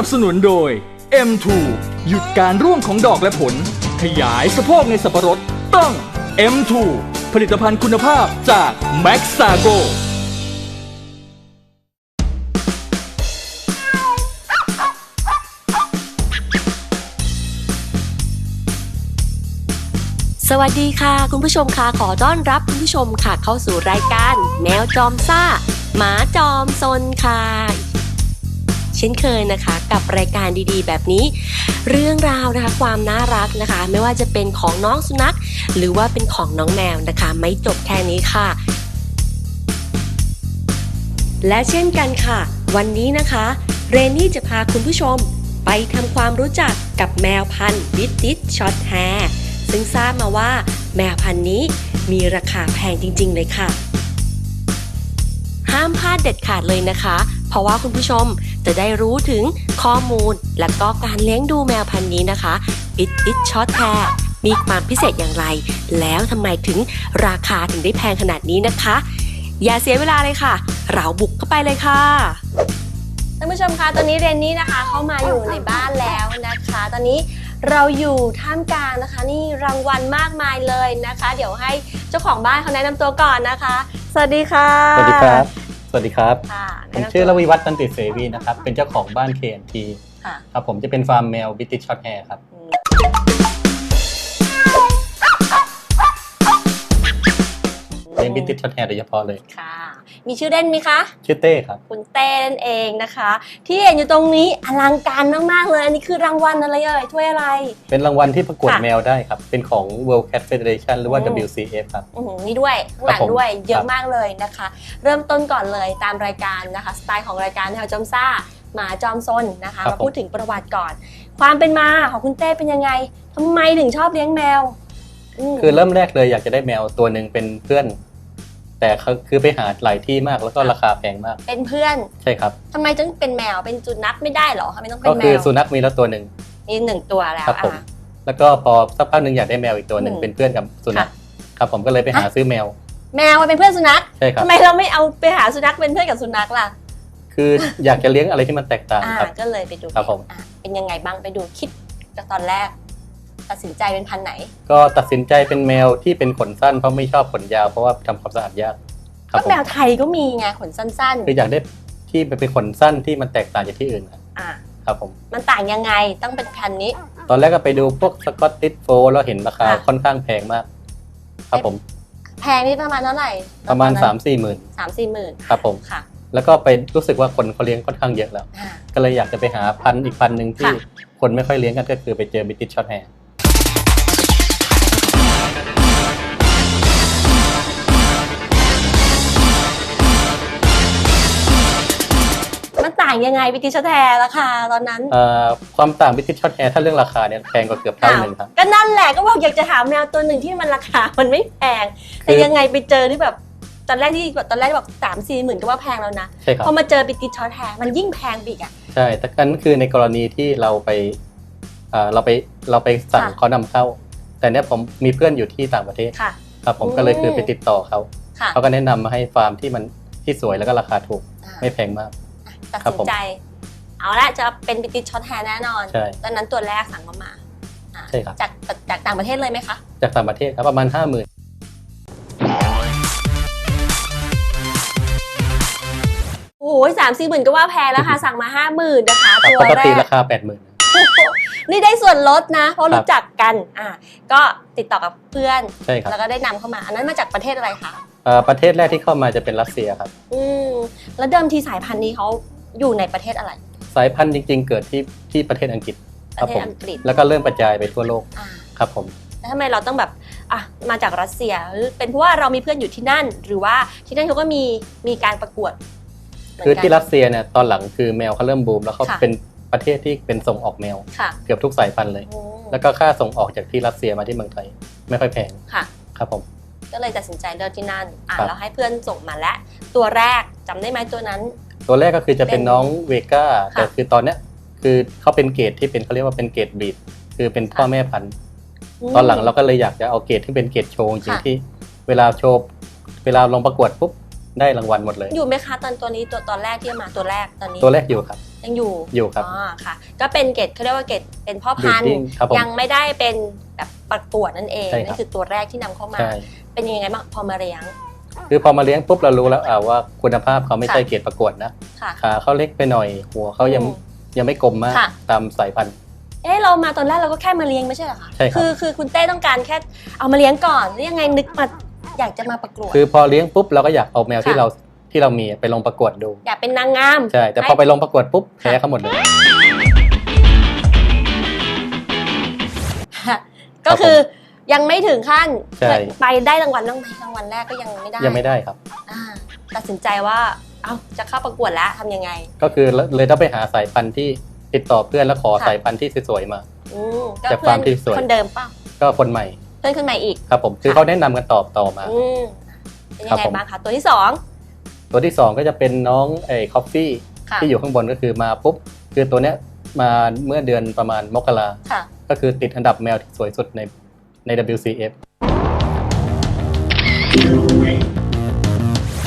นับสนุนโดย M2 หยุดการร่วงของดอกและผล ขยายสะโพกในสับปะรดต้อง M2 ผลิตภัณฑ์คุณภาพจาก Max s a g o สวัสดีค่ะ คุณผู้ชมค่ะขอต้อนรับคุณผู้ชมค่ะเข้าสู่รายการ แมวจอมซ่า หมาจอมซนค่ะ เช่นเคยนะคะ กับรายการดีๆ แบบนี้ เรื่องราวนะคะความน่ารักนะคะ ไม่ว่าจะเป็นของน้องสุนัข หรือว่าเป็นของน้องแมวนะคะ ไม่จบแค่นี้ค่ะ และเช่นกันค่ะ วันนี้นะคะ เรนนี่จะพาคุณผู้ชม ไปทำความรู้จักกับแมวพันธุ์บิตติชช็อตแฮร์ซึ่งทราบมาว่าแมวพันธุ์นี้มีราคาแพงจริง ๆ เลยค่ะ ห้ามพลาดเด็ดขาดเลยนะคะ เพราะว่าคุณผู้ชมจะได้รู้ถึงข้อมูล และก็การเลี้ยงดูแมวพันธุ์นี้นะคะบิตติชช็อตแฮร์มีความพิเศษอย่างไร แล้วทำไมถึงราคาถึงได้แพงขนาดนี้นะคะ อย่าเสียเวลาเลยค่ะ เราบุกเข้าไปเลยค่ะท่านผู้ชมคะตอนนี้เรนนี่นะคะ เข้ามาอยู่ในบ้านแล้วนะคะ ตอนนี้เราอยู่ท่ามกลางนะคะ นี่รางวัลมากมายเลยนะคะ เดี๋ยวให้เจ้าของบ้านเขาแนะนำตัวก่อนนะคะ สวัสดีค่ะ สวัสดีครับ สวัสดีครับ ค่ะผมแนะนำตัวชื่อรวิวัฒน์ตันติเสวีนะครับ เป็นเจ้าของบ้าน KNT ค่ะ ครับผมจะเป็นฟาร์มแมวบิติชช็อตแฮร์ครับ เลี้ยงบิติชช็อตแฮร์โดยเฉพาะเลยค่ะ มีชื่อเล่นไหมคะ ชื่อเต้ครับ คุณเต้นเองนะคะ ที่เห็นอยู่ตรงนี้อลังการมากๆเลยอันนี้คือรางวัลอะไรเอ่ยถ้วยอะไร เป็นรางวัลที่ประกวดค่ะ แมวได้ครับ เป็นของ World Cat Federation หรือว่าอืม WCF ครับ อื้อหือนี่ด้วยข้างหลังครับผมด้วยเยครัอะบมากเลยนะคะ เริ่มต้นก่อนเลยตามรายการนะคะ สไตล์ของรายการแถวจอมซ่าหมาจอมซนนะคะมาพูดถึงประวัติก่อน ความเป็นมาของคุณเต้เป็นยังไงทำไมถึงชอบเลี้ยงแมวม คือเริ่มแรกเลยอยากจะได้แมวตัวหนึ่งเป็นเพื่อน แต่เขาคือไปหาหลายที่มากแล้วก็ราคาแพงมาก เป็นเพื่อนใช่ครับทำไมถึงเป็นแมวเป็นสุนัขไม่ได้เหรอทำไมต้องเป็ก็นแมคือวสุนัขมีแล้วตัวหนึ่ง มีหนึ่งตัวแล้วครับผม อะ แล้วก็พอสักพักหนึ่งอยากได้แมวอีกตัวหนึ่งอืมเป็นเพื่อนกับสุนัขค่ะครับผมก็เลยไปหาอะซื้อแมวแมวมันเป็นเพื่อนสุนัขใช่ครับ ทำไมเราไม่เอาไปหาสุนัขเป็นเพื่อนกับสุนัขล่ะคืออยากจะเลี้ยงอะไรที่มันแตกต่างอ่าครับ ก็เลยไปดูครับผม อะเป็นยังไงบ้างไปดูคิดจากตอนแรก ตัดสินใจเป็นพันธุ์ไหน ก็ตัดสินใจเป็นแมวที่เป็นขนสั้นเพราะไม่ชอบขนยาวเพราะว่าทำความสะอาดยากครัก็บผมแมวไทยก็มีไงขนสั้นคืออยากได้ที่เป็นขนสั้นที่มันแตกต่างจากที่อื่นครับๆอะครับผม มันต่างยังไงต้องเป็นพันธุ์นี้ ตอนแรกก็ไปดูพวกสกอตติชโฟแล้วเห็นราคาค่ะ ค่อนข้างแพงมาก ครับผมแพงนี่ประมาณเท่าไหร่ประมาณ 3 4มสี่หมื่น สามสี่หมื่นครับผม ค่ะแล้วก็ไปรู้สึกว่าคนเขาเลี้ยงค่อนข้างเยอะแล้ว อ่า ก็เลยอยากจะไปหาพันธุ์อีกพันธุ์หนึ่งที่ค่ะ คนไม่ค่อยเลี้ยงกันก็คือไปเจอบิติชช็อตแฮร์างยังไงวิติชแทรราคาตอนนั้นเอ่อความต่างบิติชช็อตแฮร์ถ้าเรื่องราคาเนี่ยแพงกว่าเกือบเท่าหนึ่งครับ ก็นั่นแหละก็บอกอยากจะหาแมวตัวหนึ่งที่มันราคา มันไม่แพง แต่คือยังไงไปเจอที่แบบตอนแรกที่แบบตอนแรกบอกสามสี่หมื่นก็ว่าแพงแล้วนะใช่ครับ พอมาเจอปิติชช็อตแฮร์มันยิ่งแพงไปอีกอะ ใช่ แต่กันคือในกรณีที่เราไปเอ่อเราไปเราไปสั่งค่ะ เขานำเข้า แต่เนี้ยผมมีเพื่อนอยู่ที่ต่างประเทศค่ะ ครับ ผมอืมก็เลยคือไปติดต่อเขา ค่ะเขาก็แนะนำมาให้ฟาร์มที่มันที่สวยแล้วก็ราคาถูก อ่า ไม่แพงมาก ตัดครับสินผมใจ เอาละจะเป็นปิติชช็อตแฮร์แน่นอน ใช่ตอนนั้นตัวแรกสั่งเข้ามาอ่าใช่ครับ จากจากต่างประเทศเลยไหมคะ จากต่างประเทศครับประมาณห้าหมื่นโอ้โหสามสี่หมื่นก็ว่าแพงแล้วค่ะ สั่งมาห้าหมื่นนะคะตัวปกแรติกราคาแปดหมื่นนี่ได้ส่วนลดนะ เพราะครับรู้จักกันอ่าก็ติดต่อกับเพื่อน ใช่ครับ แล้วก็ได้นำเข้ามา อันนั้นมาจากประเทศอะไรคะ เอ่อประเทศแรกที่เข้ามาจะเป็นรัสเซียครับ อืมแล้วเดิมทีสายพันธุ์นี้เขาอยู่ในประเทศอะไร สายพันธุ์จริง ๆ เกิดที่ที่ประเทศอังกฤษปครัระบเทผศม อังกฤษแล้วก็เริ่มกระจายไปทั่วโลกอ่าครับผม แล้วทำไมเราต้องแบบอะมาจากรัสเซียหรือเป็นเพราะว่าเรามีเพื่อนอยู่ที่นั่น หรือว่าที่นั่นเขาก็มีมีการประกวดมืนคือกัน ที่รัสเซียเนี่ยตอนหลังคือแมวเขาเริ่มบูมแล้วเขาค่ะ เป็นประเทศที่เป็นส่งออกแมว ค่ะเกือบทุกสายพันธุ์เลยอืมแล้วก็ค่าส่งออกจากที่รัสเซียมาที่เมืองไทยไม่ค่อยแพงค่ะ ครับผม ก็เลยตัดสินใจเลือกที่นั่นอ่าครับแล้วให้เพื่อนส่งมาและ ตัวแรกจำได้ไหมตัวนั้น ตัวแรกก็คือจะเป็นเป็นน้องเวก้าค่ะแต่คือตอนเนี้ยคือเขาเป็นเกรดที่เป็นเขาเรียกว่าเป็นเกรดบีดคือเป็นพ่อค่ะแม่พันธุ์ตอนหลังเราก็เลยอยากจะเอาเกรดที่เป็นเกรดโชว์จริงค่ะ ๆที่เวลาโชว์เวลาลงประกวดปุ๊บได้รางวัลหมดเลย อยู่ไหมคะตอนตัวนี้ตัวตอนแรกที่เอามาตัวแรกตอนนี้ตัวแรกอยู่ครับ ยังอยู่อยู่ครับ อ๋อค่ะ ก็เป็นเกรดเขาเรียกว่าเกรดเป็นพ่อพันธุ์ breeding ครับผม ยังไม่ได้เป็นแบบประกวดนั่นเองใช่ครับ นั่นคือตัวแรกที่นำเข้ามา ใช่ เป็นยังไงบ้างพอมาเลี้ยง คือพอมาเลี้ยงปุ๊บเรารู้แล้วอ่าว่าคุณภาพเขาไม่ใช่ค่ะเกรดประกวดนะค่ะขาเขาเล็กไปหน่อย หัวเขายังอืมยังไม่กลมมากค่ะตามสายพันธุ์เอ๊ะเรามาตอนแรกเราก็แค่มาเลี้ยงไม่ใช่เหรอคะใช่ครับคือคือคุณเต้ต้องการแค่เอามาเลี้ยงก่อนแล้วยังไงนึกมาอยากจะมาประกวดคือพอเลี้ยงปุ๊บเราก็อยากเอาแมวที่ค่ะเราที่เรามีไปลงประกวดดู อยากเป็นนางงามใช่แต่พอไปลงประกวดปุ๊บแพ้เขาหมดเลยก็คือ ยังไม่ถึงขั้นใช่ ไปได้รางวัลบ้างไหมรางวัลแรกก็ยังไม่ได้ยังไม่ได้ครับ อ่าตัดสินใจว่าเอาจะเข้าประกวดแล้วทำยังไง ก็คือเลยต้องไปหาสายพันธุ์ที่ติดต่อเพื่อนแล้วขอค่ะ สายพันธุ์ที่สวยๆมา อืมก็จากเพื่ฟาอร์นมที่สวย คนเดิมเปล่าก็คนใหม่เพื่อนคนใหม่อีก ครับผมคือเขาแนะนำกันตอบต่อมา อืมเป็นครัยับงไงผม บ้างคะตัวที่สองตัวที่สองก็จะเป็นน้องไอ้คอฟฟี่ค่ะที่อยู่ข้างบนก็คือมาปุ๊บคือตัวเนี้ยมาเมื่อเดือนประมาณมกราค่ะ ก็คือติดอันดับแมวที่สวยสุดใน ใน WCF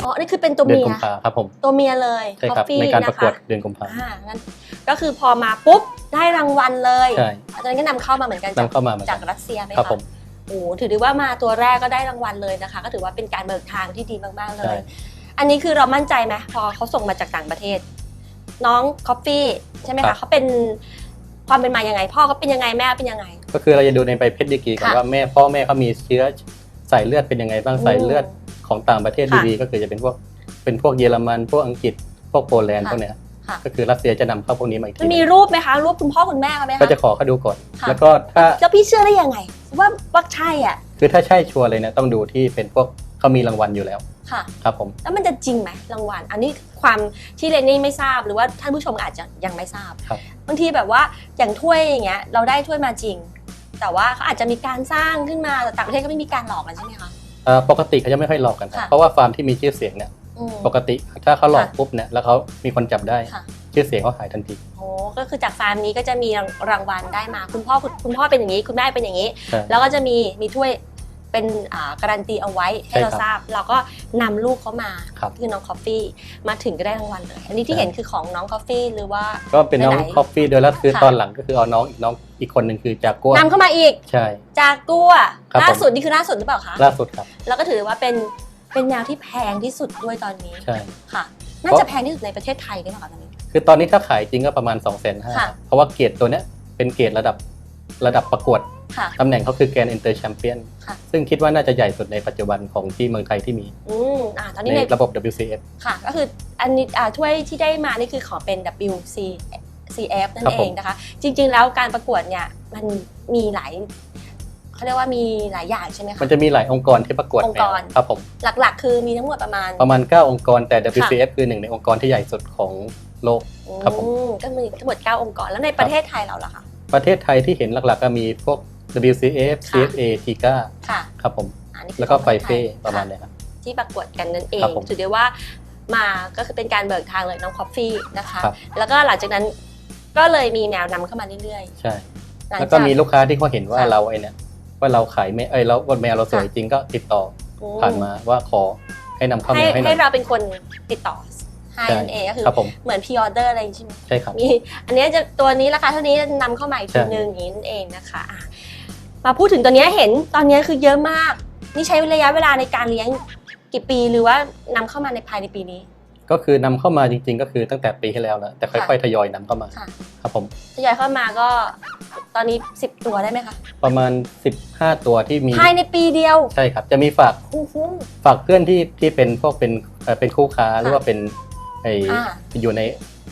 อ๋อ นี่คือเป็นตัวเดือนเมีย กุมภาครับผม ตัวเมียเลยใช่ครับ Coffee ในการนประกวดเดือนกุมภาอ่างั้นก็คือพอมาปุ๊บ ได้รางวัลเลยใช่อาจารย์ก็นำเข้ามาเหมือนกันนำเข้ามาเหมือนจากักนรัสเซียไหมครับคะผม โอ้ถือได้ว่ามาตัวแรกก็ได้รางวัลเลยนะคะ ก็ถือว่าเป็นการเบิกทางที่ดีมากๆเลใช่ ย อันนี้คือเรามั่นใจไหมพอเขาส่งมาจากต่างประเทศ น้องคอฟฟี่ใช่ไหมคะเขาเป็น ความเป็นมายังไง พ่อเขาเป็นยังไงแม่เป็นยังไง ก็คือเราจะดูในใบเพชรดีกรีก่อนค่ะว่าแม่พ่อแม่เขามีเชื้อสายเลือดเป็นยังไงบ้างอืมสายเลือดของต่างประเทศค่ะดีๆก็คือจะเป็นพวกเป็นพวกเยอรมัน พวกอังกฤษพวกโปแลนด์ค่ะพวกเนี้ยค่ะ ก็คือรัสเซียจะนำเข้าพวกนี้มาอีกมัทีนมีรูปไหมคะรูปคุณพ่อคุณแม่เขาไหมคะ ก็จะขอเขาดูก่อน ค่ะ แล้วก็ถ้าแล้วพี่เชื่อได้ยังไง ว่าว่าใช่อะ คือถ้าใช่ชัวร์เลยเนี่ยต้องดูที่เป็นพวกเขามีรางวัลอยู่แล้ว ค่ะ ครับผม แล้วมันจะจริงไหมรางวัล อันนี้ความที่เรนนี่ไม่ทราบหรือว่าท่านผู้ชมอาจจะยังไม่ทราบครับ บางทีแบบว่าอย่างถ้วยอย่างเงี้ยเราได้ถ้วยมาจริง แต่ว่าเขาอาจจะมีการสร้างขึ้นมาแต่ต่างประเทศก็ไม่มีการหลอกกันใช่ไหมคะ เอ่อปกติเขาจะไม่ค่อยหลอกกันครับค่ะ เพราะว่าฟาร์มที่มีชื่อเสียงเนี่ยอืม ปกติถ้าเขาหลอกค่ะปุ๊บเนี่ยแล้วเขามีคนจับได้ค่ะ ชื่อเสียงเขาหายทันที โอ้ก็คือจากฟาร์มนี้ก็จะมีรางวัลได้มา คุณพ่อคุณคุณพ่อเป็นอย่างนี้ คุณแม่เป็นอย่างนี้ใช่แล้วก็จะมีมีถ้วย เป็นอ่าการันตีเอาไว้ให้ใช่เราครับทราบ เราก็นำลูกเขามาครับคือน้องคอฟฟี่มาถึงก็ได้รางวัลเลยอันนี้ที่ใช่เห็นคือของน้องคอฟฟี่หรือว่าก็เป็นน้องไหนๆคอฟฟี่ด้วยแล้วคือค่ะตอนหลังก็คือเอาน้องอีกน้องอีกคนหนึ่งคือจากกัวนำเข้ามาอีกใช่จากกัวครับล่าผมสุดนี่คือล่าสุดหรือเปล่าคะล่าสุดครับแล้วก็ถือว่าเป็นเป็นแมวที่แพงที่สุดด้วยตอนนี้ใช่ค่ะน่าจะแพงที่สุดในประเทศไทยได้ไหมคะตอนนี้คือตอนนี้ถ้าขายจริงก็ประมาณ2องแสนห้าค่ะเพราะว่าเกรดตัวเนี้ยเป็นเกรดระดับ ระดับประกวดค่ะ ตำแหน่งเขาคือแกรนด์อินเตอร์แชมเปี้ยนค่ะ ซึ่งคิดว่าน่าจะใหญ่สุดในปัจจุบันของที่เมืองไทยที่มีอืมอ่าตอนนี้ในในระบบ WCF ค่ะ ก็คืออันนี้อ่าถ้วยที่ได้มานี่คือขอเป็น WC CF นั่ครันบเอผม งนะคะ จริง ๆ แล้วการประกวดเนี่ยมันมีหลายเขาเรียกว่ามีหลายอย่างใช่ไหมมัคะนจะมีหลายองค์กรที่ประกวดองค์แมกวรครับผม หลักๆ คือมีทั้งหมดประมาณ ประมาณ 9 องค์กรแต่ WCF คือหนึ่งในองค์กรที่ใหญ่สุดของโลก ครับผม อืมก็มีทั้งหมด 9 องค์กร แล้วในประเทศไทยเราล่ะคะ ประเทศไทยที่เห็นหลักๆก็มีพวก WCF ค่ะ CFA TIGA ค่ะครับผม อันนี้คือแล้วก็ของไฟประเฟ่ทศไทยประมาณค่เนี้ยครับ ที่ประกวดกันนั่นเอครังบผมถือได้ว่ามาก็คือเป็นการเบิกทางเลยน้องคอฟฟี่นะคะ ครับ แล้วก็หลังจากนั้นก็เลยมีแมวนำเข้ามาเรื่อยใช่ ๆหลังแล้วก็จากมีลูกค้าที่เขาเห็นว่าค่ะเราไอ้เนี่ยว่าเราขายแมวเอ้ยแล้วว่าแมวเราสวยค่ะ จริงก็ติดต่ออืผ่านมาว่าขอให้นำเข้าให้แมวให้หน่ให้อย เราเป็นคนติดต่อ ให้ใช่นั่นเองก็คือครับผมเหมือนพ r ออเดอร์อะไรอย่างงี้ใช่ไหมใช่ครับมีอันเนี้ยจะตัวนี้ราคาเท่านี้นำเข้ามาอีกทีใช่นึงอย่างนี้นั่นเองนะคะอะมาพูดถึงตัวเนี้ยเห็นตอนเนี้ยคือเยอะมาก นี่ใช้ระยะเวลาในการเลี้ยงกี่ปีหรือว่านำเข้ามาในภายในปีนี้ ก็คือนำเข้ามาจริง ๆ ก็คือตั้งแต่ปีที่แล้วแล้วแต่ค่อย ๆ ทยอยนำเข้ามาค่ะครับผมทยอยเข้ามาก็ตอนนี้ 10 ตัวได้ไหมคะประมาณ 15 ตัวที่มีภายในปีเดียวใช่ครับจะมีฝากอู้หูฝากเพื่อนที่ที่เป็นพวกเป็นเอ่อเป็นคู่ค้าหรือว่าเป็น ไออ่า อยู่ใน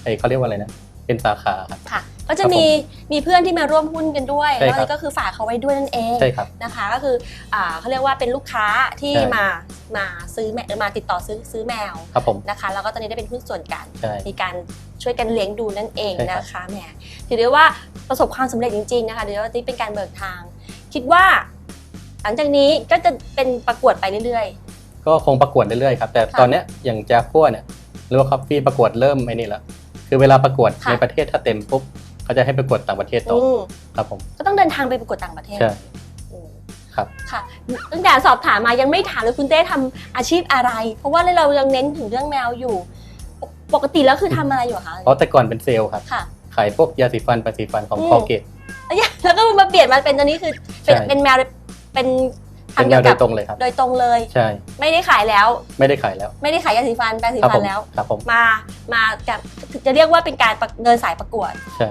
ไอเขาเรียกว่าอะไรนะ เป็นสาขาครับ ค่ะ ก็ก็จะมีมีเพื่อนที่มาร่วมหุ้นกันด้วย ใช่แล้วครับนี่ก็คือฝากเขาไว้ด้วยนั่นเองใช่ครับ นะคะ ก็คืออ่าเขาเรียกว่าเป็นลูกค้าที่ใช่ มามาซื้อแมมาติดต่อซื้อซื้อแมวครับผมนะคะ แล้วก็ตอนนี้ได้เป็นหุ้นส่วนกัน ใช่ มีการช่วยกันเลี้ยงดูนั่นเองใช่ครับ นะคะแหมถือได้ว่าประสบความสำเร็จจริงๆนะคะเดี๋ยวนี้เป็นการเบิกทาง คิดว่า หลังจากนี้ก็จะเป็นประกวดไปเรื่อย ก็คงประกวดเรื่อยๆครับ แต่ค่ะ ตอนเนี้ยอย่างจากัวเนี่ย หรือว่าคอฟฟี่ประกวดเริ่มไอ้นี่แล้วคือเวลาประกวดค่ะ ในประเทศถ้าเต็มปุ๊บเขาจะให้ประกวดต่างประเทศๆต่ออืมครับผมก็ต้องเดินทางไปประกวดต่างประเทศใช่ อืมครับ ค่ะตั้งแต่สอบถามมายังไม่ถามเลยคุณเต้ทำอาชีพอะไร เพราะว่าเรายังเน้นถึงเรื่องแมวอยู่ ปกติแล้วคือทำอะไรอยู่อะคะเพราะแต่ก่อนเป็นเซลล์ครับค่ะ ขายพวกยาสีฟันปลาสีฟันของอืม คอเกต แล้วก็มาเปลี่ยนมาเป็นตอนนี้คือเป็นใช่ เป็นแมวเป็น เป็นทำแนเกี่ยววโดกัยบตรงเลยครับ โดยตรงเลย ใช่ ไม่ได้ขายแล้ว ไม่ได้ขายแล้ว ไม่ได้ขายยาสีฟันแปรงสีครับฟัผนมแล้ว ครับผม มา มากับจะเรียกว่าเป็นการประเดินสายประกวด ใช่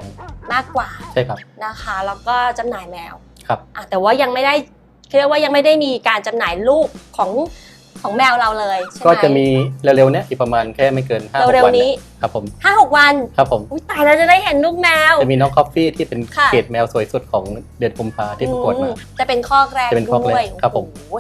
มากกว่า ใช่ครับ นะคะ แล้วก็จำหน่ายแมว ครับอะแต่ว่ายังไม่ได้เรียกว่ายังไม่ได้มีการจำหน่ายลูกของ ของแมวเราเลยใช่ไหม ก็จะมีเร็วๆเนี้ยอีกประมาณแค่ไม่เกินห้าหกเร็ววันๆนี้เนี่ยครับผมห้าหกวันครับผม อุ้ยตายเราจะได้เห็นลูกแมว จะมีน้องคอฟฟี่ที่เป็นค่ะ เกรดแมวสวยสุดของเดือนกุมภาที่ประกวดมา อืจะเป็นข้อแรกจะเป็นข้อแรกด้วยครับผม โอ้โห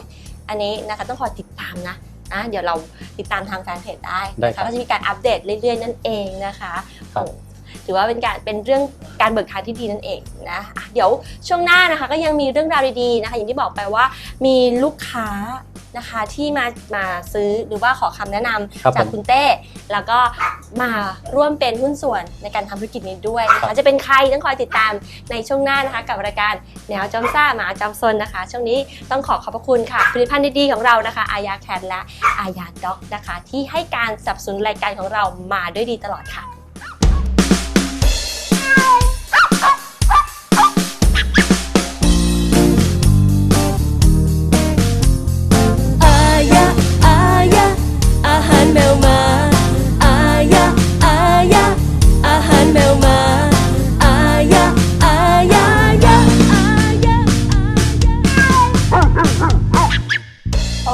อันนี้นะคะต้องคอยติดตามนะนะเดี๋ยวเราติดตามทางแฟนเพจได้ได้นะครัคะบก็จะมีการอัปเดตเรื่อยๆนั่นเองนะคะครับ โอ้ ถือว่าเป็นการเป็นเรื่องการเบิกทางที่ดีนั่นเองนะอะเดี๋ยวช่วงหน้านะคะก็ยังมีเรื่องราวดีๆนะคะ อย่างที่บอกไปว่ามีลูกค้านะคะที่มามาซื้อหรือว่าขอคำแนะนำครับจากผมคุณเต้ แล้วก็มาร่วมเป็นหุ้นส่วนในการทำธุรกิจนี้ด้วยนะครัคะบจะเป็นใครต้องคอยติดตามในช่วงหน้านะคะกับรายการแนวจอมซ่าหมาจอมซนนะคะ ช่วงนี้ต้องขอขอบพระคุณค่ะผลิตภัณฑ์ดีๆของเรานะคะ อายาแคทและอายาด็อกนะคะ ที่ให้การสนับสนุนรายการของเรามาด้วยดีตลอดค่ะ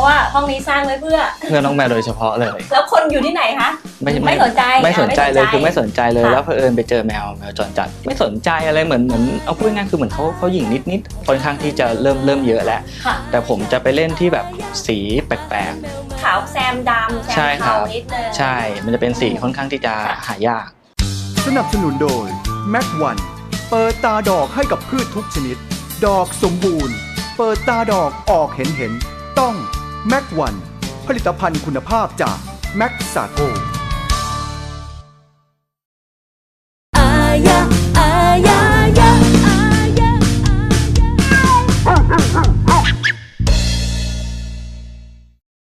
ว่าห้องนี้สร้างไว้เพื่อ เพื่อน้องแมวโดยเฉพาะเลย แล้วคนอยู่ที่ไหนคะ ไม่ไม่สนใจไม่สนใจเลยอะไม่สนใจคือไม่สนใจเลยค่ะ แล้วเผอิญไปเจอแมวแมวจรจัด ไม่สนใจอะไรเหมือนเหมือนเอาพูดง่ายๆคือเหมือนเขาเขาหยิ่งนิดนิดๆค่อนข้างที่จะเริ่มเริ่มเยอะแล้ว ค่ะ แต่ผมจะไปเล่นที่แบบสีแปลก ขาวแซมดำแซใช่มครัเทาบนิดนึง ๆ ใช่ มันจะเป็นสีค่อนข้างที่จะหายาก สนับสนุนโดย แม็กวันเปิดตาดอกให้กับพืชทุกชนิด ดอกสมบูรณ์ เปิดตาดอกออกเห็นเห็น ต้อง แม็กวันผลิตภัณฑ์คุณภาพจากแม็กซาโก